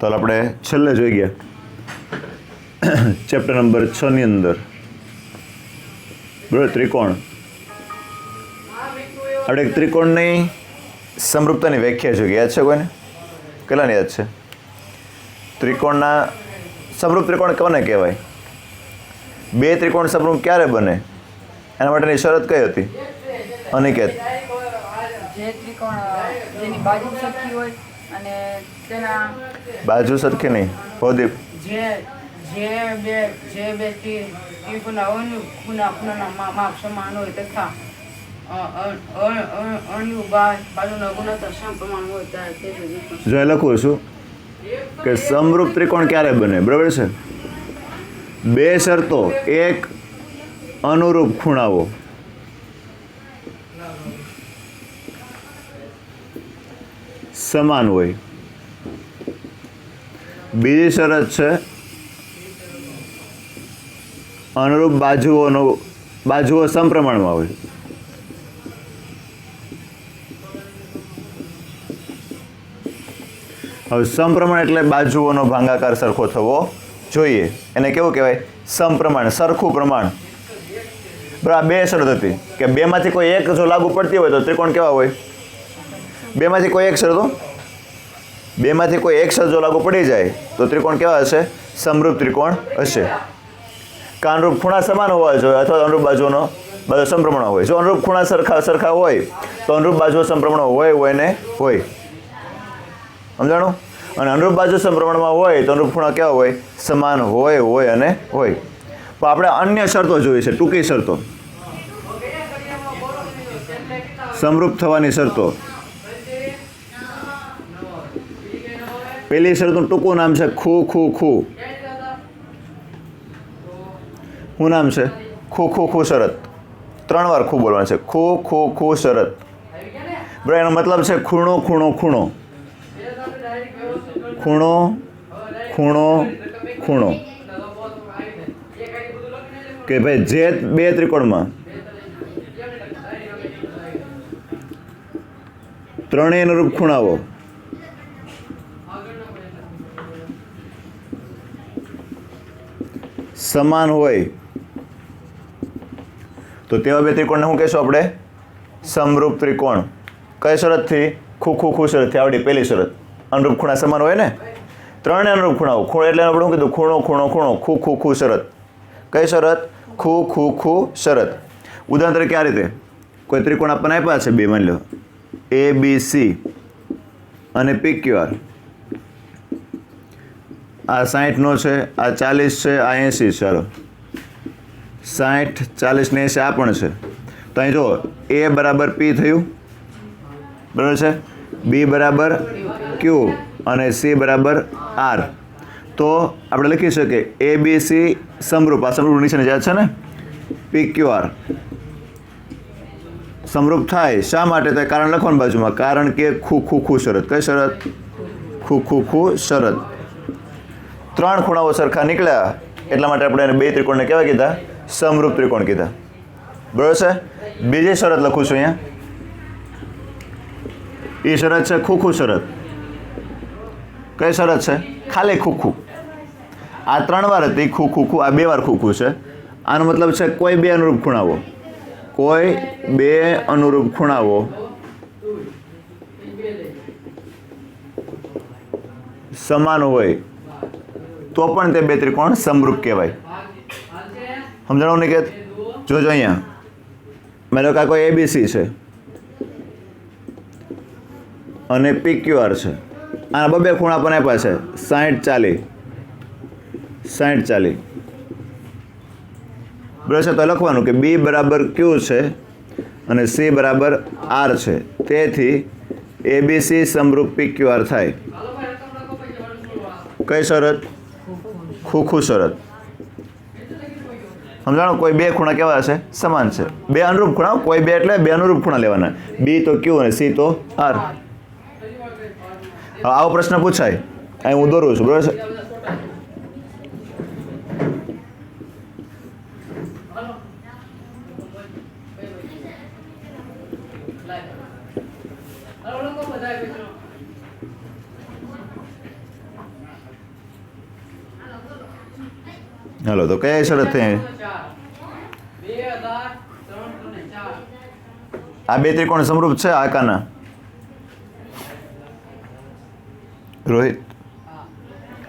તો આપણે છેલ્લે જોઈ ગયા. ચેપ્ટર નંબર છ ની અંદર. બરાબર ત્રિકોણ. આપણે એક ત્રિકોણની સમરૂપતાની વ્યાખ્યા જોઈ યાદ છે કોઈને? કેટલાની યાદ છે? ત્રિકોણના સમરૂપ ત્રિકોણ કોને કહેવાય? બે ત્રિકોણ સમરૂપ ક્યારે બને? એના માટેની શરત કઈ હતી? અનિકેત. જે ત્રિકોણ, જેની બાજુ સરખી હોય અને તેના બાજુ સરખી નહીં. ભૌદીપ જે જે બે જે બે ત્રિ- ગુના મા- માપ સમાન હોય તથા જો લખું છું કે સમરૂપ ત્રિકોણ ક્યારે બને? બરાબર છે? બે શરતો. એક અનુરૂપ ખૂણાઓ. સમાન હોય. બીજી શરત છે, અનુરૂપ બાજુઓનો, બાજુઓ સમપ્રમાણમાં હોય. હવે સમપ્રમાણ એટલે બાજુઓનો ભાંગાકાર સરખો થવો જોઈએ. એને કેવું કહેવાય? સમપ્રમાણ, સરખું પ્રમાણ. બરાબર બે શરત હતી. કે બેમાંથી કોઈ એક જો લાગુ પડતી હોય તો ત્રિકોણ કેવા હોય? બેમાંથી કોઈ એક શરતો? બેમાંથી કોઈ એક શરત જો લાગુ પડી જાય, તો ત્રિકોણ કેવા હશે? સમરૂપ ત્રિકોણ હશે. કાનરૂપ ખૂણા સમાન હોવા જોઈએ અથવા અનુરૂપ બાજુનો બાજુ સંપ્રમણ હોય. જો અનુરૂપ ખૂણા સરખા સરખા હોય, તો અનુરૂપ બાજુ સંપ્રમણ હોય હોય ને હોય. સમજાણું? અને અનુરૂપ બાજુ સંપ્રમણમાં હોય, તો અનુરૂપ ખૂણા કેવા હોય? સમાન હોય હોય અને હોય. તો આપણે અન્ય શરતો જોઈએ છે, ટૂંકી શરતો. સમરૂપ થવાની શરતો. પેલી શરતનું ટૂંકું નામ છે ખુ ખુ ખુ. શું નામ છે? ખુ ખુ ખુ શરત. ત્રણ વાર ખુ બોલવાનું છે. ખુ ખુ ખુ શરત. બરાબર, એનો મતલબ છે ખૂણો ખૂણો ખૂણો. ખૂણો ખૂણો ખૂણો. કે ભાઈ જે બે ત્રિકોણમાં ત્રણેય અનુરૂપ ખૂણાઓ. સમાન હોય, તો તેવા બે ત્રિકોણને શું કહેશું આપણે? સમરૂપ ત્રિકોણ. કઈ શરતથી? ખૂ ખૂ ખૂ શરતથી. આવડી પહેલી શરત. અનુરૂપ ખૂણા સમાન હોય ને? ત્રણે અનુરૂપ ખૂણાઓ. ખૂણ એટલે આપણે શું કીધું? ખૂણો ખૂણો ખૂણો. ખૂ ખૂ ખૂ શરત. કઈ શરત? ખૂ ખૂ ખૂ શરત. ઉદાહરણ તરીકે આ રીતે. કોઈ ત્રિકોણ આપણને આપ્યા છે? બે, માની લો. એ બી સી અને પી ક્યુ આર આ સાહીઠનો છે, આ ચાલીસ છે, આ એંસી, ચાલો. સાહીઠ, ચાલીસ ને એંસી, આ પણ છે. તો અહીં જો, એ બરાબર પી થયું? બરાબર છે? બી બરાબર ક્યુ અને સી બરાબર આર. તો આપણે લખી શકીએ, એ બી સી સમરૂપ, આ સમરૂપ નીચેની જાત છે ને? પી ક્યુ આર સમરૂપ થાય. શા માટે તો કારણ લખવાનું બાજુમાં. કારણ કે ખૂ ખૂ ખૂ શરત. કઈ શરત? ખૂ ખૂ ખૂ શરત. ત્રણ ખૂણાઓ સરખા નીકળ્યા, એટલા માટે આપણે એને બે ત્રિકોણને કેવા કીધા? સમરૂપ ત્રિકોણ કીધા. બરોબર છે? બીજી શરત લખું છું અહીંયા. એ શરત છે ખૂખું શરત. કઈ શરત છે? ખાલી ખૂખું. આ ત્રણ વાર હતી ખૂ ખૂખું, આ બે વાર ખૂખું છે. આનો મતલબ છે કોઈ બે અનુરૂપ ખૂણાઓ. કોઈ બે અનુરૂપ ખૂણાઓ. સમાન હોય. તો પણ તે બે ત્રિકોણ સમરૂપ કહેવાય. સમજાણું નિકેત જોજો અહીંયા. મારો કાકો એબીસી છે. અને પીક્યુઆર છે. આના બબે ખૂણા પણ આપ્યા છે. સાઠ ચાલી. સાઠ ચાલી. બરાબર છે તો લખવાનું કે બી બરાબર ક્યુ છે અને સી બરાબર આર છે. તેથી એબીસી સમરૂપ પીક્યુઆર થાય. કઈ શરત? ખૂખું શરત સમજાણો કોઈ બે ખૂણા કેવા છે સમાન છે. બે અનુરૂપ ખૂણા, કોઈ બે એટલે બે અનુરૂપ ખૂણા લેવાના. બી તો ક્યુ અને સી તો આર. આવો પ્રશ્ન પૂછાય. અહીં હું દોરું છું, બરાબર છે? હાલો, તો કયા શરત થઈ આ બે ત્રિકોણ સમરૂપ છે આકાના રોહિત,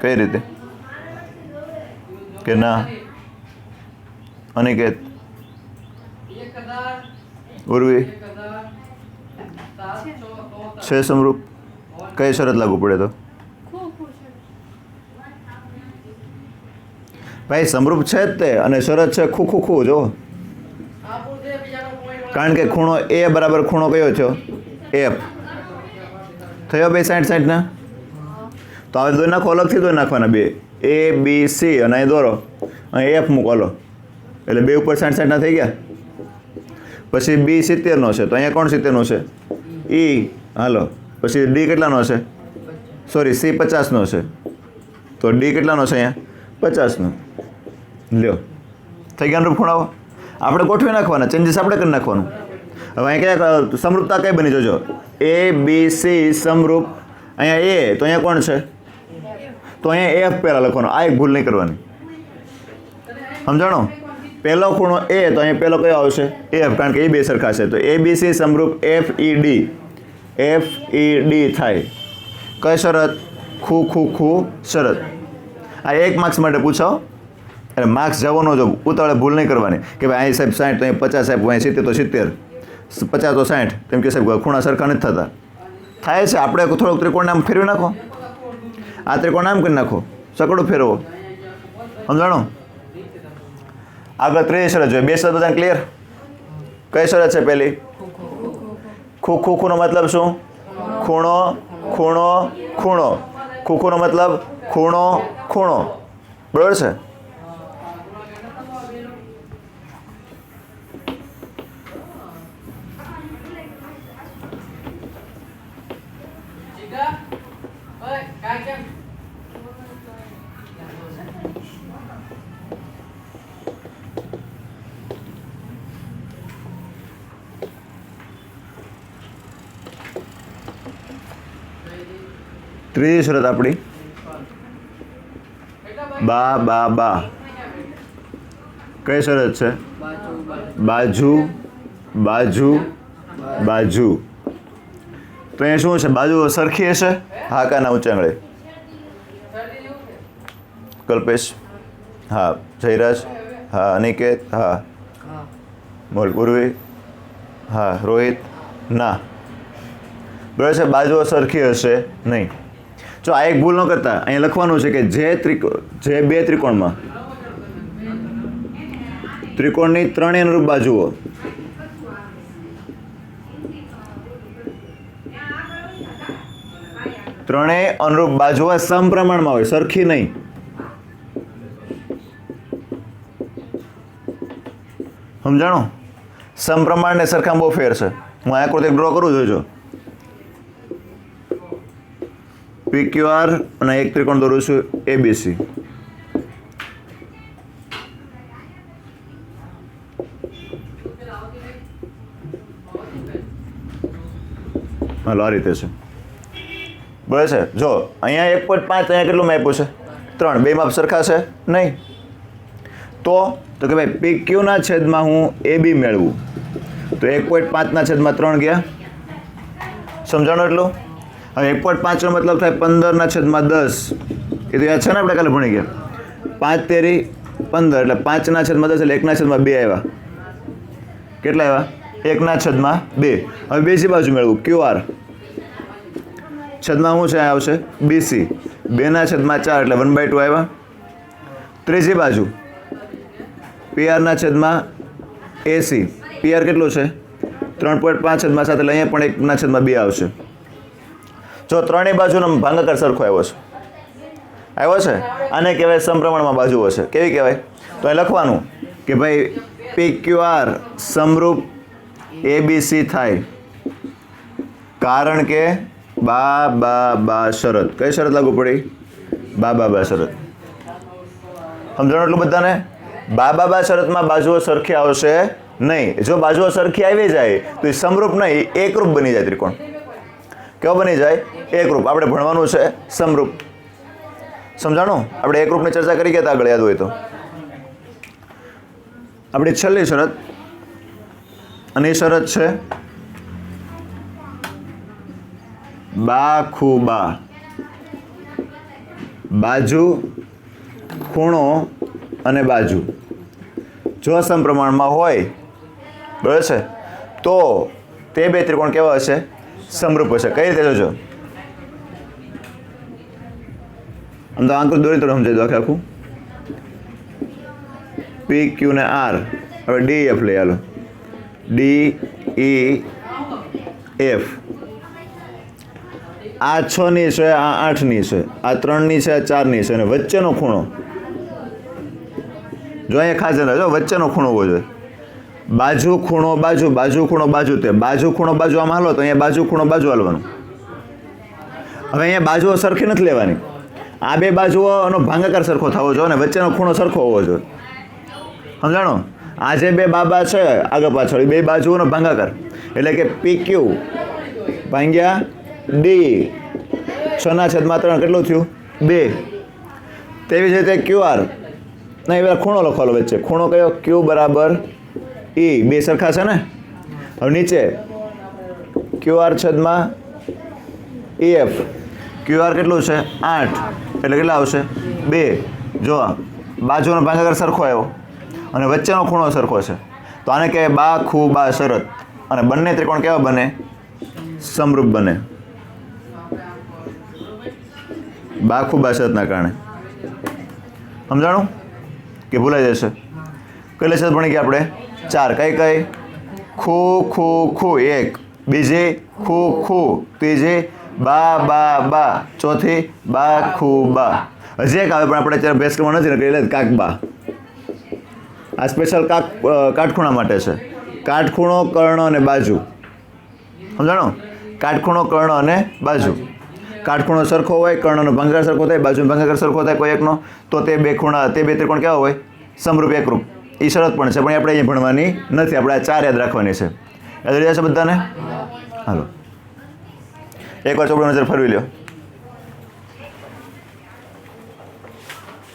કઈ રીતે? કે ના? અનિકેત? ઉર્વી? છે સમરૂપ. કઈ શરત લાગુ પડે તો? ભાઈ સમરૂપ છે જ તે અને શરત છે. ખૂ ખૂ ખૂ, જો. કારણ કે ખૂણો એ બરાબર ખૂણો કયો થયો એફ થયો ભાઈ સાઠ સાઠ ના? તો હવે દોઈ નાખો, અલગથી દોઈ નાખવાના બે. એ બી સી અને અહીં દોરો. અહીં એફ મૂકો લો એટલે બે ઉપર સાઠ સાઠના થઈ ગયા? પછી બી સિત્તેરનો છે. તો અહીંયા કોણ સિત્તેરનો છે? ઈ હાલો. પછી ડી કેટલાનો છે સોરી સી પચાસનો છે તો ડી કેટલાનો છે અહીંયા? પચાસનો. લ્યો. થઈ ગયા અનુરૂપ ખૂણાઓ? આપણે ગોઠવી નાખવાના ચેન્જીસ આપણે કરી નાખવાનું. હવે અહીંયા ક્યાંક સમરૂપતા કઈ બની? જોજો. એ બી સી સમરૂપ. અહીંયા એ તો અહીંયા કોણ છે? તો અહીંયા એફ પહેલાં લખવાનો. આ એક ભૂલ નહીં કરવાની. સમજાણો? પહેલો ખૂણો એ તો અહીંયા પહેલો કયો આવશે? એફ કારણ કે એ બે સરખા છે. તો A B C સમરૂપ F E D F E D થાય. કઈ શરત? ખૂ ખૂ ખૂ શરત. આ એક માર્ક્સ માટે પૂછો. એટલે માર્ક્સ જવાનો જો ઉતાવળે ભૂલ નહીં કરવાની. કે ભાઈ અહીં સાહેબ સાઠ તો અહીં પચાસ, સાહેબ અહીં સિત્તેર, તો સિત્તેર. પચાસ તો સાઠ. તેમ કે સાહેબ ખૂણા સરખા નથી થતા. થાય છે, આપણે થોડોક ત્રિકોણ નામ ફેરવી નાખો. આ ત્રિકોણ નામ કરી નાખો. સકડો ફેરવો. સમજાણો? આગળ ત્રીજી શરત જોઈએ. બે શરત બધાને ક્લિયર કઈ શરત છે પહેલી? ખૂ, ખુ, ખૂનો મતલબ શું? ખૂણો ખૂણો ખૂણો. ખુખુનો મતલબ ખૂણો ખૂણો બરોબર છે? જીગા ઓય કાય કેમ ત્રીજી શરત આપણી. બા બા બા. કઈ શરત છે? બાજુ બાજુ બાજુ. તો અહીંયા શું છે બાજુ સરખી હશે? હા કા ના ઉચ્ચાંગળે કલ્પેશ? હા. જયરાજ? હા. અનિકેત? હા. બોલ હા. રોહિત? ના. બરાબર છે. બાજુઓ સરખી હશે નહીં. જો આ એક ભૂલ ન કરતા, અહીંયા લખવાનું છે કે જે ત્રિકો, જે બે ત્રિકોણમાં. ત્રિકોણની ત્રણેય અનુરૂપ બાજુઓ. ત્રણેય અનુરૂપ બાજુઓ સમપ્રમાણમાં હોય, સરખી નહીં. સમજાણો? સમપ્રમાણ ને સરખામાં બહુ ફેર છે. હું આકૃતિ ડ્રો કરું જોજો. પી અને એક ત્રિકોણ દોરું છું એબીસી હાલો આ રીતે છે. બરાબર છે? જો, અહીંયા એક પોઈન્ટ પાંચ, અહીંયા કેટલું માપ્યું છે? ત્રણ. બે માપ સરખા છે? નહીં. તો તો કે ભાઈ પી ક્યુના છેદમાં હું એ બી મેળવું. તો એક પોઈન્ટ પાંચના છેદમાં ત્રણ ગયા. સમજાણો એટલું? હવે એક પોઈન્ટ પાંચનો મતલબ થાય પંદરના છેદમાં દસ. એ તો યાદ છે ને આપણે કાલે ભણી ગયા? પાંચ તેરી પંદર, એટલે પાંચના છેદમાં દસ એટલે એકના છેદમાં બે આવ્યા. કેટલા આવ્યા? એકના છેદમાં બે. હવે બીજી બાજુ મેળવું. Q R? છેદમાં શું છે? આવશે. બીસી. બેના છેદમાં ચાર, એટલે વન બાય ટુ આવ્યા. ત્રીજી બાજુ. પીઆરના છેદમાં એસી. પીઆર કેટલું છે? ત્રણ પોઈન્ટ પાંચ છેદમાં સાત, એટલે અહીંયા પણ એકના છેદમાં બે આવશે. જો ત્રણેય બાજુનો ભાંગાકાર સરખો આવ્યો છે. આવ્યો છે? આને કહેવાય સમપ્રમાણમાં બાજુઓ છે કેવી કહેવાય? તો એ લખવાનું કે ભાઈ પી ક્યુ આર સમરૂપ એ બી સી થાય. કારણ કે બા બા બા શરત. કઈ શરત લાગુ પડી? બા બા બા શરત. સમજણ એટલું બધાને? બા બા બા શરતમાં બાજુઓ સરખી આવશે નહીં. જો બાજુઓ સરખી આવી જાય, તો એ સમરૂપ નહીં એકરૂપ બની જાય ત્રિકોણ. કેવો બની જાય? એકરૂપ આપણે ભણવાનું છે સમરૂપ. સમજાણું? આપણે એકરૂપની ચર્ચા કરી ગયા આગળ યાદ હોય તો. આપણી છેલ્લી શરત, અને એ શરત છે બા ખૂબા બાજુ, ખૂણો અને બાજુ. જો સમપ્રમાણમાં હોય, બરાબર છે? તો તે બે ત્રિકોણ કેવા હશે? સમરૂપ હશે. કઈ રીતે જોજો? આમ તો આંકડું દોરી તો સમજાવી દો આખે આખું. પી ક્યુ ને આર હવે ડી એફ લઈ હાલો ડી ઈ એફ આ છ ની છે, આ આઠની છે, આ ત્રણની છે, આ ચારની છે અને વચ્ચેનો ખૂણો. જો અહીંયા ખાસ જો વચ્ચેનો ખૂણો હોવો જોઈએ. બાજુ ખૂણો બાજુ બાજુ ખૂણો બાજુ તે. બાજુ ખૂણો બાજુ આમ હાલો તો અહીંયા બાજુ ખૂણો બાજુ હાલવાનું. હવે અહીંયા બાજુઓ સરખી નથી લેવાની. આ બે બાજુઓનો ભાંગાકાર સરખો થવો જોઈએ અને વચ્ચેનો ખૂણો સરખો હોવો જોઈએ. સમજાણો? આ જે બે બાબા છે, આગળ પાછળ, એ બે બાજુઓનો ભાંગાકાર. એટલે કે પી ક્યુ ભાંગ્યા ડી છના છેદમાં ત્રણ કેટલું થયું? બે. તેવી જ રીતે ક્યુ આર ના, એ ખૂણો લખવાનો વચ્ચે. ખૂણો કયો? ક્યુ બરાબર ઈ, બે સરખા છે ને? હવે નીચે. ક્યુઆર છદમાં એ એફ ક્યુઆર કેટલું છે? આઠ. એટલે કેટલા આવશે? બે. જો બાજુનો ભાગાકાર સરખો આવ્યો. અને વચ્ચેનો ખૂણો સરખો છે. તો આને કહેવાય બા, ખૂ, બા, શરત. અને બંને ત્રિકોણ કેવા બને? સમરૂપ બને. બા, ખૂ, બા, શરતના કારણે. સમજાણું? કે ભૂલાઈ જશે? કઈ શરત ભણી ગયા આપણે? ચાર, કઈ કઈ? ખૂ ખૂ ખૂ, એક. બીજી, ખૂ ખૂ. ત્રીજી, બા બા બા. ચોથી, બા, ખૂ, બા. હજી એક આવે, પણ આપણે અત્યારે અભ્યાસ કરવા નથી એટલે કાક, બા. આ સ્પેશિયલ કાક કાટખૂણા માટે છે. કાટખૂણો, કર્ણ અને બાજુ. સમજાણો? કાટખૂણો, કર્ણ અને બાજુ. કાટખૂણો સરખો હોય કર્ણનો ભંગાર સરખો થાય, બાજુનો ભંગાર સરખો થાય કોઈ એકનો, તો તે બે ખૂણા, તે બે ત્રિકોણ કેવા હોય? સમરૂપ એકરૂપ. એ શરત પણ છે, પણ આપણે અહીંયા ભણવાની નથી, આપણે આ ચાર યાદ રાખવાની છે. યાદ રહ્યા છે બધાને? હાલો. એકવાર ચોપડી નજર ફરવી લ્યો.